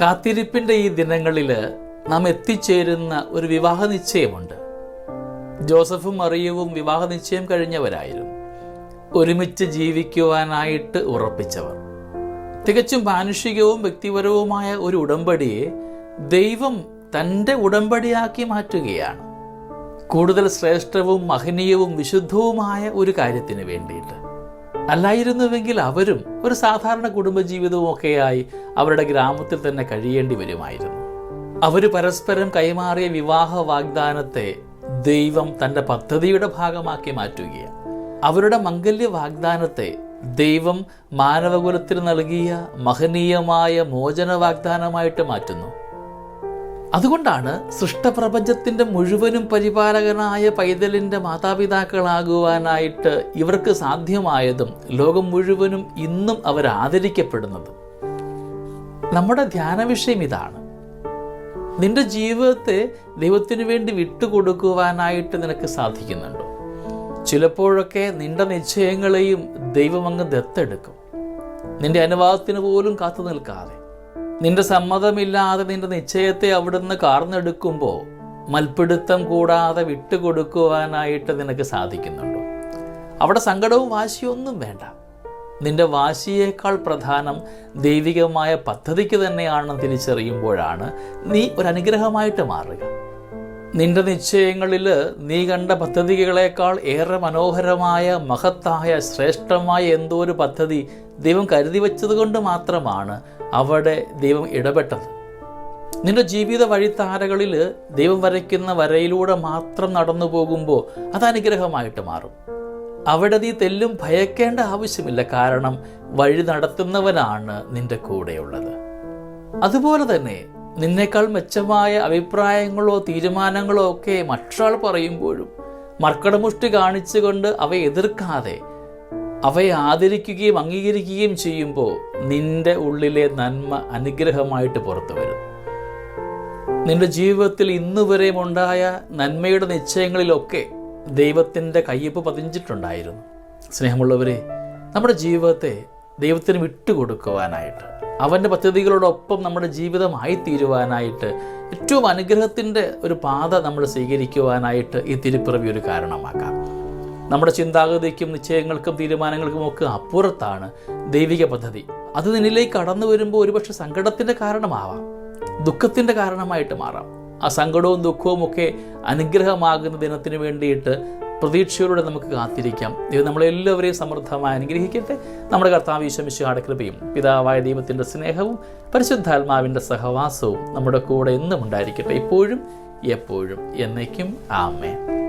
കാത്തിരിപ്പിന്റെ ഈ ദിനങ്ങളിൽ നാം എത്തിച്ചേരുന്ന ഒരു വിവാഹ നിശ്ചയമുണ്ട് ജോസഫും മറിയവും വിവാഹ നിശ്ചയം കഴിഞ്ഞവരായിരുന്നു. ഒരുമിച്ച് ജീവിക്കുവാനായിട്ട് ഉറപ്പിച്ചവർ. തികച്ചും മാനുഷികവും വ്യക്തിപരവുമായ ഒരു ഉടമ്പടിയെ ദൈവം തന്റെ ഉടമ്പടിയാക്കി മാറ്റുകയാണ്. കൂടുതൽ ശ്രേഷ്ഠവും മഹനീയവും വിശുദ്ധവുമായ ഒരു കാര്യത്തിന് വേണ്ടിയിട്ട്. അല്ലായിരുന്നുവെങ്കിൽ അവരും ഒരു സാധാരണ കുടുംബജീവിതവും ഒക്കെയായി അവരുടെ ഗ്രാമത്തിൽ തന്നെ കഴിയേണ്ടി വരുമായിരുന്നു. അവർ പരസ്പരം കൈമാറിയ വിവാഹ വാഗ്ദാനത്തെ ദൈവം തന്റെ പദ്ധതിയുടെ ഭാഗമാക്കി മാറ്റുകയാണ്. അവരുടെ മംഗല്യ വാഗ്ദാനത്തെ ദൈവം മാനവകുലത്തിന് നൽകിയ മഹനീയമായ മോചന വാഗ്ദാനമായിട്ട് മാറ്റുന്നു. അതുകൊണ്ടാണ് സൃഷ്ടപ്രപഞ്ചത്തിന്റെ മുഴുവനും പരിപാലകനായ പൈതലിന്റെ മാതാപിതാക്കളാകുവാനായിട്ട് ഇവർക്ക് സാധ്യമായതും ലോകം മുഴുവനും ഇന്നും അവർ ആദരിക്കപ്പെടുന്നതും. നമ്മുടെ ധ്യാന വിഷയം ഇതാണ്. നിന്റെ ജീവിതത്തെ ദൈവത്തിനു വേണ്ടി വിട്ടുകൊടുക്കുവാനായിട്ട് നിനക്ക് സാധിക്കുന്നുണ്ടോ? ചിലപ്പോഴൊക്കെ നിന്റെ നിശ്ചയങ്ങളെയും ദൈവം അങ്ങ് ദത്തെടുക്കും. നിന്റെ അനുവാദത്തിന് പോലും കാത്തു നിൽക്കാതെ. നിന്റെ സമ്മതമില്ലാതെ നിന്റെ നിശ്ചയത്തെ അവിടുന്ന് കാർന്നെടുക്കുമ്പോൾ മൽപ്പിടുത്തം കൂടാതെ വിട്ടുകൊടുക്കുവാനായിട്ട് നിനക്ക് സാധിക്കുന്നുണ്ടോ? അവിടെ സങ്കടവും വാശിയൊന്നും വേണ്ട. നിന്റെ വാശിയേക്കാൾ പ്രധാനം ദൈവികമായ പദ്ധതിക്ക് തന്നെയാണെന്ന് തിരിച്ചറിയുമ്പോഴാണ് നീ ഒരു അനുഗ്രഹമായിട്ട് മാറുക. നിന്റെ നിശ്ചയങ്ങളിൽ നീ കണ്ട പദ്ധതികളേക്കാൾ ഏറെ മനോഹരമായ മഹത്തായ ശ്രേഷ്ഠമായ എന്തോ ഒരു പദ്ധതി ദൈവം കരുതി വെച്ചതുകൊണ്ട് മാത്രമാണ് അവിടെ ദൈവം ഇടപെട്ടത്. നിന്റെ ജീവിത വഴിത്താരകളിൽ ദൈവം വരയ്ക്കുന്ന വരയിലൂടെ മാത്രം നടന്നു പോകുമ്പോൾ അത് അനുഗ്രഹമായിട്ട് മാറും. അവിടെ നീ തെല്ലും ഭയക്കേണ്ട ആവശ്യമില്ല കാരണം വഴി നടത്തുന്നവനാണ് നിന്റെ കൂടെയുള്ളത്. അതുപോലെ തന്നെ നിന്നേക്കാൾ മെച്ചമായ അഭിപ്രായങ്ങളോ തീരുമാനങ്ങളോ ഒക്കെ മറ്റൊരാൾ പറയുമ്പോഴും മർക്കടമുഷ്ടി കാണിച്ചുകൊണ്ട് അവയെ എതിർക്കാതെ അവയെ ആദരിക്കുകയും അംഗീകരിക്കുകയും ചെയ്യുമ്പോൾ നിന്റെ ഉള്ളിലെ നന്മ അനുഗ്രഹമായിട്ട് പുറത്തു വരും. നിന്റെ ജീവിതത്തിൽ ഇന്നുവരെയും ഉണ്ടായ നന്മയുടെ നിശ്ചയങ്ങളിലൊക്കെ ദൈവത്തിന്റെ കയ്യൊപ്പ് പതിഞ്ഞിട്ടുണ്ടായിരുന്നു. സ്നേഹമുള്ളവരെ നമ്മുടെ ജീവിതത്തെ ദൈവത്തിന് വിട്ടുകൊടുക്കുവാനായിട്ട് അവന്റെ പദ്ധതികളോടൊപ്പം നമ്മുടെ ജീവിതമായി തീരുവാനായിട്ട് ഏറ്റവും അനുഗ്രഹത്തിന്റെ ഒരു പാത നമ്മൾ സ്വീകരിക്കുവാനായിട്ട് ഈ തിരുപ്പിറവി ഒരു കാരണമാക്കാം. നമ്മുടെ ചിന്താഗതിക്കും നിശ്ചയങ്ങൾക്കും തീരുമാനങ്ങൾക്കും ഒക്കെ അപ്പുറത്താണ് ദൈവിക പദ്ധതി. അത് നിന്നിലേക്ക് കടന്നു വരുമ്പോൾ ഒരുപക്ഷെ സങ്കടത്തിന്റെ കാരണമാവാം ദുഃഖത്തിന്റെ കാരണമായിട്ട് മാറാം. ആ സങ്കടവും ദുഃഖവും ഒക്കെ അനുഗ്രഹമാകുന്ന ദിനത്തിന് വേണ്ടിയിട്ട് പ്രതീക്ഷയോടെ നമുക്ക് കാത്തിരിക്കാം. ദൈവം നമ്മളെല്ലാവരെയും സമൃദ്ധമായി അനുഗ്രഹിക്കട്ടെ. നമ്മുടെ കർത്താവ് ഈശ്വമിശുഹാടെ കൃപയും പിതാവായ ദൈവത്തിന്റെ സ്നേഹവും പരിശുദ്ധാത്മാവിന്റെ സഹവാസവും നമ്മുടെ കൂടെ എന്നും ഉണ്ടായിരിക്കട്ടെ. ഇപ്പോഴും എപ്പോഴും എന്നേക്കും. ആമേ